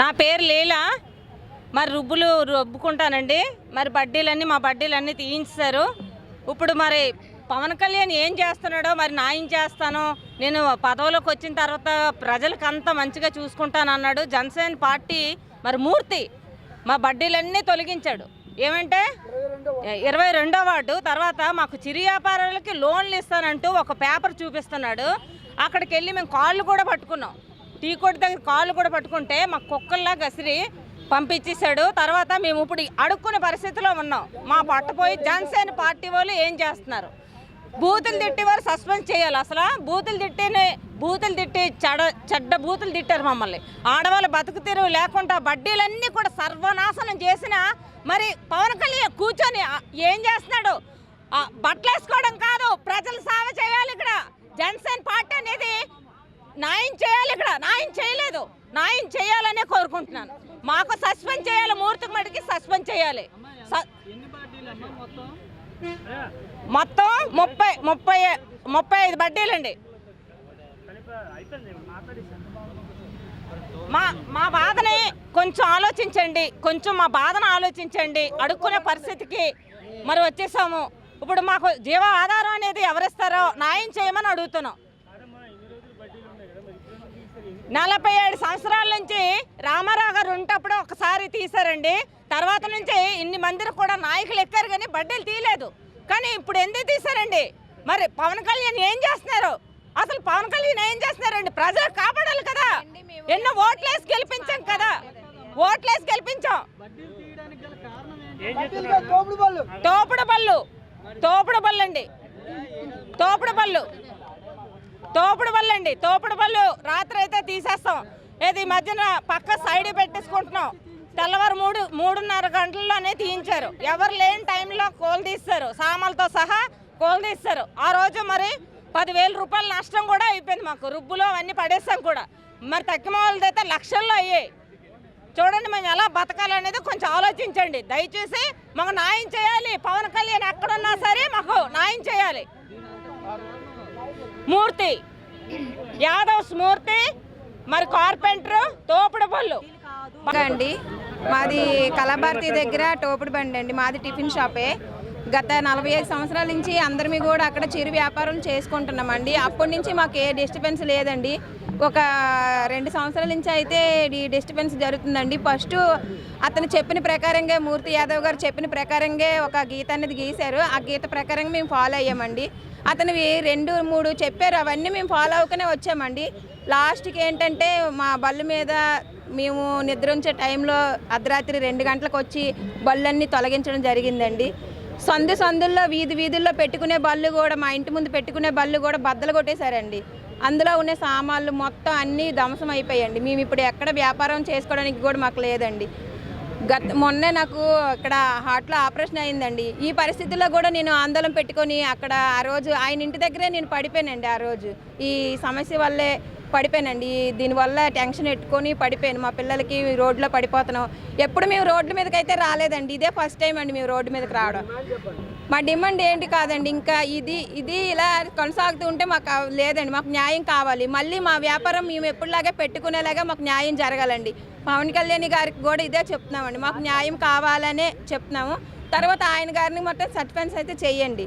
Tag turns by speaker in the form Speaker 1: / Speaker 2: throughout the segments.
Speaker 1: నా పేరు లీలా. మరి రుబ్బులు రుబ్బుకుంటానండి. మరి బడ్డీలన్నీ మా బడ్డీలన్నీ తీయించారు ఇప్పుడు మరి పవన్ కళ్యాణ్ ఏం చేస్తున్నాడో మరి నా ఏం చేస్తాను? నేను పదవిలోకి వచ్చిన తర్వాత ప్రజలకు అంత మంచిగా చూసుకుంటాను అన్నాడు జనసేన పార్టీ మరి మూర్తి. మా బడ్డీలన్నీ తొలగించాడు. ఏమంటే ఇరవై రెండో వార్డు తర్వాత మాకు చిరు వ్యాపారాలకి లోన్లు ఇస్తానంటూ ఒక పేపర్ చూపిస్తున్నాడు. అక్కడికి వెళ్ళి మేము కాళ్ళు కూడా పట్టుకున్నాం. టీ కొట్టు దగ్గర కాళ్ళు కూడా పట్టుకుంటే మా కుక్కల్లా గసిరి పంపించేశాడు. తర్వాత మేము ఇప్పుడు అడుక్కునే పరిస్థితిలో ఉన్నాం. మా పట్టపోయి జనసేన పార్టీ వాళ్ళు ఏం చేస్తున్నారు? బూతులు తిట్టి వారు సస్పెండ్ చేయాలి. అసలు బూతులు తిట్టినే బూతులు తిట్టి చెడ చెడ్డ బూతులు తిట్టారు మమ్మల్ని. ఆడవాళ్ళు బతుకు తెరువు లేకుండా బడ్డీలన్నీ కూడా సర్వనాశనం చేసిన మరి పవన్ కళ్యాణ్ కూర్చొని ఏం చేస్తున్నాడు? బట్టలేసుకోవడం బట్టలు వేసుకోవడం కాదు ప్రజలు సేవ చేయాలి ఇక్కడ. జనసేన పార్టీ అనేది న్యాయం చేయాలి ఇక్కడ. న్యాయం చేయలేదు. న్యాయం చేయాలనే కోరుకుంటున్నాను. మాకు సస్పెండ్ చేయాలి. మూర్తి మడికి సస్పెండ్ చేయాలి.
Speaker 2: మొత్తం?
Speaker 1: ముప్పై ముప్పై ముప్పై ఐదు బడ్డీలండి. మా మా బాధని కొంచెం ఆలోచించండి. కొంచెం మా బాధను ఆలోచించండి. అడుక్కునే పరిస్థితికి మరి వచ్చేసాము. ఇప్పుడు మాకు జీవ ఆధారం అనేది ఎవరిస్తారో న్యాయం చేయమని అడుగుతున్నాం. నలభై ఏడు సంవత్సరాల నుంచి రామారావు గారు ఉంటప్పుడు ఒకసారి తీశారండి. తర్వాత నుంచి ఇన్ని మందిని కూడా నాయకులు ఎక్కారు కానీ బడ్డీలు తీయలేదు. కానీ ఇప్పుడు ఎందుకు తీశారండి? మరి పవన్ కళ్యాణ్ ఏం చేస్తున్నారు? అసలు పవన్ కళ్యాణ్ ఏం చేస్తున్నారండి? ప్రజలు కాపాడాలి కదా. ఎన్నో ఓట్లేసి గెలిపించాం కదా. ఓట్లేసి గెలిపించాం. తోపుడు బళ్ళు. తోపుడు బళ్ళు అండి. తోపుడు బళ్ళు. తోపుడు పళ్ళు అండి తోపుడు పళ్ళు రాత్రి అయితే తీసేస్తాం. ఏది మధ్యన పక్క సైడ్ పెట్టేసుకుంటున్నాం. తెల్లవారు మూడు మూడున్నర గంటల్లోనే తీయించారు. ఎవరు లేని టైంలో కోలు తీస్తారు. సామాన్లతో సహా కోలు తీస్తారు. ఆ రోజు మరి పదివేల రూపాయల నష్టం కూడా అయిపోయింది మాకు. రుబ్బులో అవన్నీ పడేస్తాం కూడా. మరి తక్కిన వాళ్ళది అయితే లక్షల్లో అయ్యాయి. చూడండి మేము ఎలా బతకాలనేది కొంచెం ఆలోచించండి. దయచేసి మాకు న్యాయం చేయాలి. పవన్ కళ్యాణ్ ఎక్కడున్నా సరే మాకు న్యాయం చేయాలి. మూర్తి. యాదవ్ స్మూర్తి మరి కార్పెంటర్ తోపుడు పళ్ళు.
Speaker 3: అండి మాది కళాభారతి దగ్గర టోపుడు బండి అండి. మాది టిఫిన్ షాపే. గత నలభై ఐదు సంవత్సరాల నుంచి అందరిమి కూడా అక్కడ చిరు వ్యాపారం చేసుకుంటున్నామండి. అప్పటి నుంచి మాకు ఏ డిస్టర్బెన్స్ లేదండి. ఒక రెండు సంవత్సరాల నుంచి అయితే ఈ డిస్టర్బెన్స్ జరుగుతుందండి. ఫస్ట్ అతను చెప్పిన ప్రకారంగా మూర్తి యాదవ్ గారు చెప్పిన ప్రకారంగా ఒక గీత అనేది గీశారు. ఆ గీత ప్రకారంగా మేము ఫాలో అయ్యామండి. అతనివి రెండు మూడు చెప్పారు. అవన్నీ మేము ఫాలో అవుకునే వచ్చామండి. లాస్ట్కి ఏంటంటే మా బళ్ళు మీద మేము నిద్ర ఉంచే టైంలో అర్ధరాత్రి రెండు గంటలకు వచ్చి బళ్ళన్నీ తొలగించడం జరిగిందండి. సందు సందుల్లో వీధి వీధుల్లో పెట్టుకునే బళ్ళు కూడా మా ఇంటి ముందు పెట్టుకునే బళ్ళు కూడా బద్దలు కొట్టేశారండి. అందులో ఉన్న సామాన్లు మొత్తం అన్నీ ధ్వంసం అయిపోయాయండి. మేము ఇప్పుడు ఎక్కడ వ్యాపారం చేసుకోవడానికి కూడా మాకు లేదండి. గత మొన్నే నాకు ఇక్కడ హార్ట్లో ఆపరేషన్ అయిందండి. ఈ పరిస్థితుల్లో కూడా నేను ఆందోళన పెట్టుకొని అక్కడ ఆ రోజు ఆయన ఇంటి దగ్గరే నేను పడిపోయానండి ఆ రోజు. ఈ సమస్య వల్లే పడిపోయానండి. దీనివల్ల టెన్షన్ పెట్టుకొని పడిపోయాను. మా పిల్లలకి రోడ్లో పడిపోతున్నాం. ఎప్పుడు మేము రోడ్ల మీదకి అయితే రాలేదండి. ఇదే ఫస్ట్ టైం అండి మేము రోడ్డు మీదకి రావడం. మా డిమాండ్ ఏంటి కాదండి. ఇంకా ఇది ఇది ఇలా కొనసాగుతూ ఉంటే మాకు లేదండి. మాకు న్యాయం కావాలి. మళ్ళీ మా వ్యాపారం మేము ఎప్పుడులాగే పెట్టుకునేలాగా మాకు న్యాయం జరగాలండి. పవన్ కళ్యాణ్ గారికి కూడా ఇదే చెప్తున్నామండి. మాకు న్యాయం కావాలనే చెప్తున్నాము. తర్వాత ఆయన గారిని మొత్తం సస్పెన్స్ అయితే చేయండి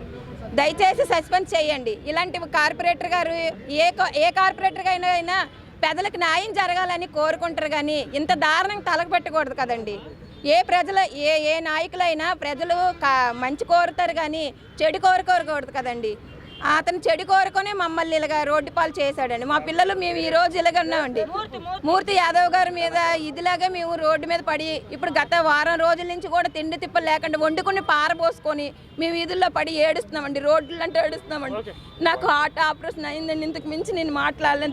Speaker 3: దయచేసి సస్పెన్స్ చేయండి. ఇలాంటి కార్పొరేటర్ గారు ఏ కో- ఏ కార్పొరేటర్ అయినా అయినా పెదలకు న్యాయం జరగాలని కోరుకుంటారు కానీ ఇంత దారుణం తలకు పెట్టకూడదు కదండి. ఏ ప్రజల ఏ ఏ నాయకులైనా ప్రజలు మంచి కోరుతారు కానీ చెడు కోరుకోరకూడదు కదండి. అతను చెడు కోరుకొని మమ్మల్ని ఇలాగ రోడ్డు పాలు చేశాడండి. మా పిల్లలు మేము ఈ రోజు ఇలాగ ఉన్నామండి. మూర్తి యాదవ్ గారి మీద ఇదిలాగా మేము రోడ్డు మీద పడి ఇప్పుడు గత వారం రోజుల నుంచి కూడా తిండి తిప్పలు లేకుండా వండుకుని పారబోసుకొని మేము వీధుల్లో పడి ఏడుస్తున్నామండి. రోడ్లు అంటే ఏడుస్తున్నామండి నాకు హార్ట్ ఆపరేషన్ అయిందండి ఇంతకు మించి నేను మాట్లాడలేను.